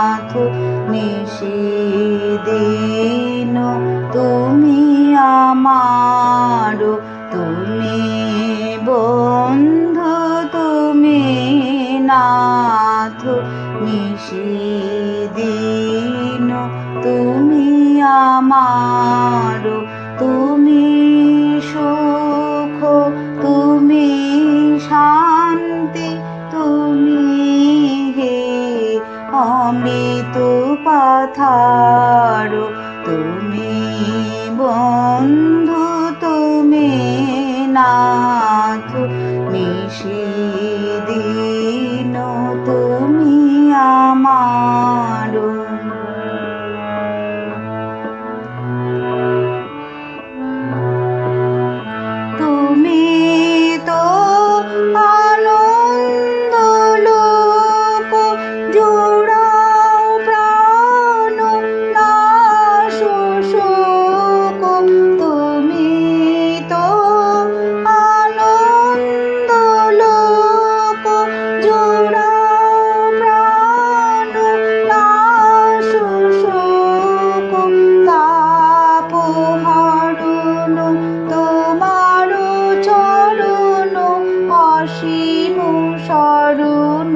নাথ নিশিদিন তুমি আমার তুমি বন্ধু তুমি নাথ নিশিদিন তুমি আমার অমৃত পাথার তুমি বন্ধু তুমি নাথ নিশিদিন শরণ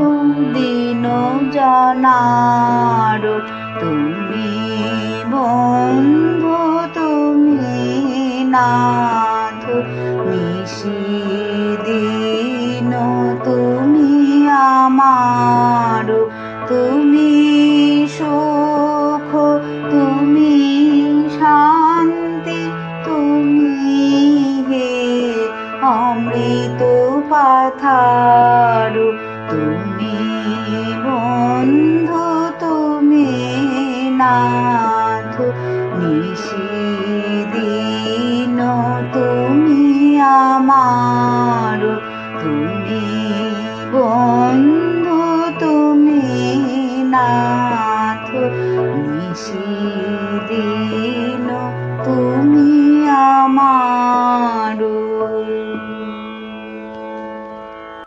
দিন জানার তুমি বন্ধু, তুমি নাথ। নিশিদিন তুমি আমার, তুমি সুখ, তুমি শান্তি, তুমি হে অমৃত পারো। তুমি বন্ধু তুমি না নিশী